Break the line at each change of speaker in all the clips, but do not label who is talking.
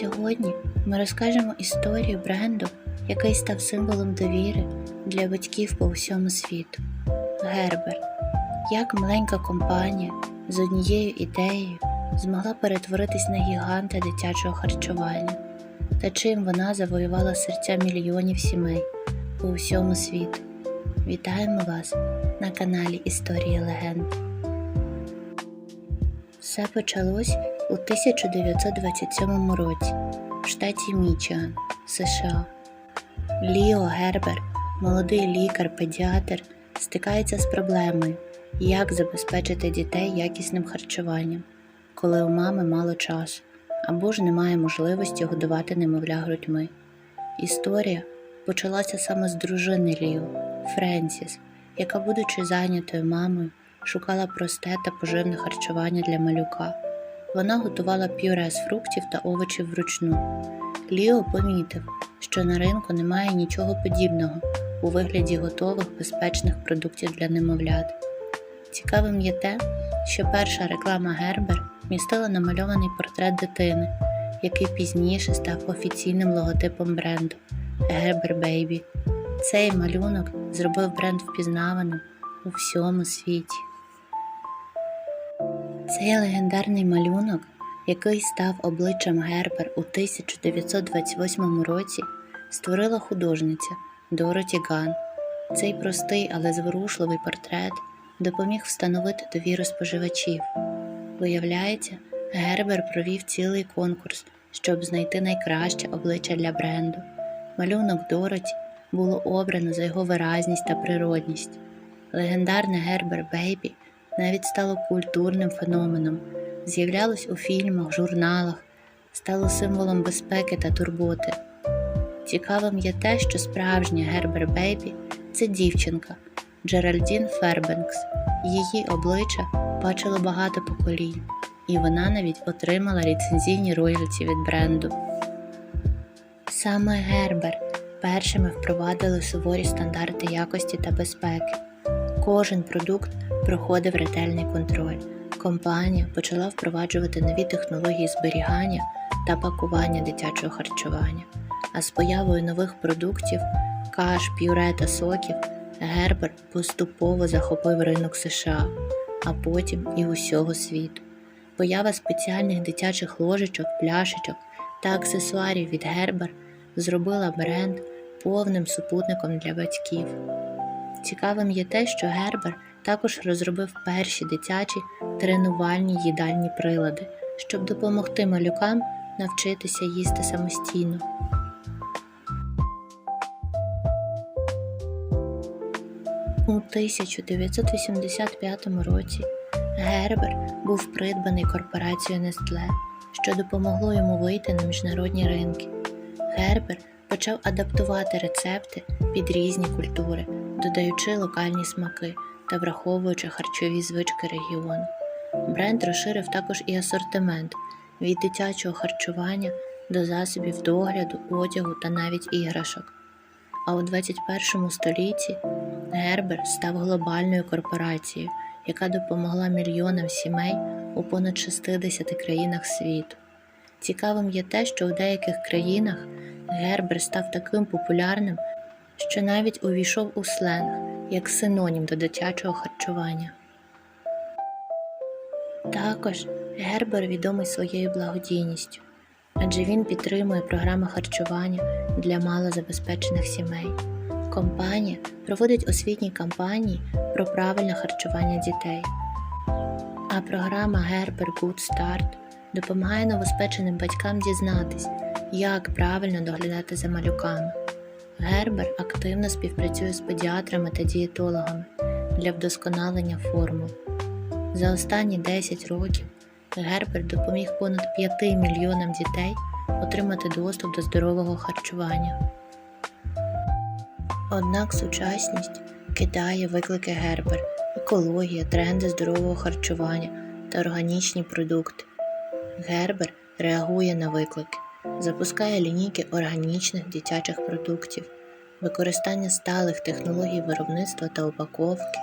Сьогодні ми розкажемо історію бренду, який став символом довіри для батьків по всьому світу. Гербер. Як маленька компанія з однією ідеєю змогла перетворитись на гіганта дитячого харчування, та чим вона завоювала серця мільйонів сімей по всьому світу. Вітаємо вас на каналі Історії Легенд. Все почалось у 1927 році в штаті Мічиган, США. Ліо Гербер, молодий лікар-педіатр, стикається з проблемою, як забезпечити дітей якісним харчуванням, коли у мами мало часу або ж немає можливості годувати немовля грудьми. Історія почалася саме з дружини Ліо, Френсіс, яка, будучи зайнятою мамою, шукала просте та поживне харчування для малюка. Вона готувала пюре з фруктів та овочів вручну. Ліо помітив, що на ринку немає нічого подібного у вигляді готових безпечних продуктів для немовлят. Цікавим є те, що перша реклама Гербер містила намальований портрет дитини, який пізніше став офіційним логотипом бренду Gerber Baby. Цей малюнок зробив бренд впізнаваним у всьому світі. Цей легендарний малюнок, який став обличчям Гербер у 1928 році, створила художниця Дороті Ган. Цей простий, але зворушливий портрет допоміг встановити довіру споживачів. Виявляється, Гербер провів цілий конкурс, щоб знайти найкраще обличчя для бренду. Малюнок Дороті було обрано за його виразність та природність. Легендарне Гербер Бейбі навіть стало культурним феноменом, з'являлось у фільмах, журналах, стало символом безпеки та турботи. Цікавим є те, що справжня Гербер Бейбі це дівчинка Джеральдін Фербенкс. Її обличчя бачило багато поколінь, і вона навіть отримала ліцензійні роялті від бренду. Саме Гербер першими впровадили суворі стандарти якості та безпеки. Кожен продукт проходив ретельний контроль. Компанія почала впроваджувати нові технології зберігання та пакування дитячого харчування. А з появою нових продуктів каш, пюре та соків Гербер поступово захопив ринок США, а потім і усього світу. Поява спеціальних дитячих ложечок, пляшечок та аксесуарів від Гербер зробила бренд повним супутником для батьків. Цікавим є те, що Гербер також розробив перші дитячі тренувальні їдальні прилади, щоб допомогти малюкам навчитися їсти самостійно. У 1985 році Гербер був придбаний корпорацією Nestle, що допомогло йому вийти на міжнародні ринки. Гербер почав адаптувати рецепти під різні культури, додаючи локальні смаки та враховуючи харчові звички регіону. Бренд розширив також і асортимент від дитячого харчування до засобів догляду, одягу та навіть іграшок. А у 21 столітті Гербер став глобальною корпорацією, яка допомогла мільйонам сімей у понад 60 країнах світу. Цікавим є те, що у деяких країнах Гербер став таким популярним, що навіть увійшов у сленг як синонім до дитячого харчування. Також Гербер відомий своєю благодійністю, адже він підтримує програми харчування для малозабезпечених сімей. Компанія проводить освітні кампанії про правильне харчування дітей. А програма Гербер Good Start допомагає новоспеченим батькам дізнатись, як правильно доглядати за малюками. Гербер активно співпрацює з педіатрами та дієтологами для вдосконалення формул. За останні 10 років Гербер допоміг понад 5 мільйонам дітей отримати доступ до здорового харчування. Однак сучасність кидає виклики Гербер, екологія, тренди здорового харчування та органічні продукти. Гербер реагує на виклики, запускає лінійки органічних дитячих продуктів, використання сталих технологій виробництва та упаковки,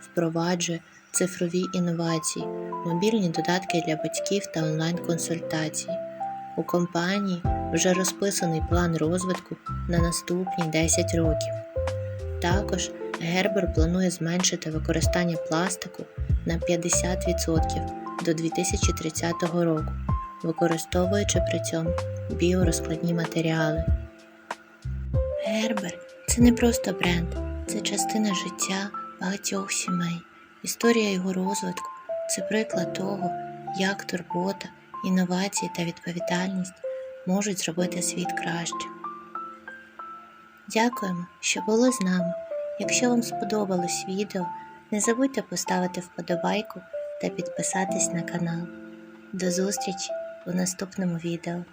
впроваджує цифрові інновації, мобільні додатки для батьків та онлайн-консультації. У компанії вже розписаний план розвитку на наступні 10 років. Також Гербер планує зменшити використання пластику на 50% до 2030 року, використовуючи при цьому біорозкладні матеріали. Гербер це не просто бренд, це частина життя багатьох сімей. Історія його розвитку це приклад того, як турбота, інновації та відповідальність можуть зробити світ кращим. Дякуємо, що були з нами. Якщо вам сподобалось відео, не забудьте поставити вподобайку та підписатись на канал. До зустрічі у наступному відео.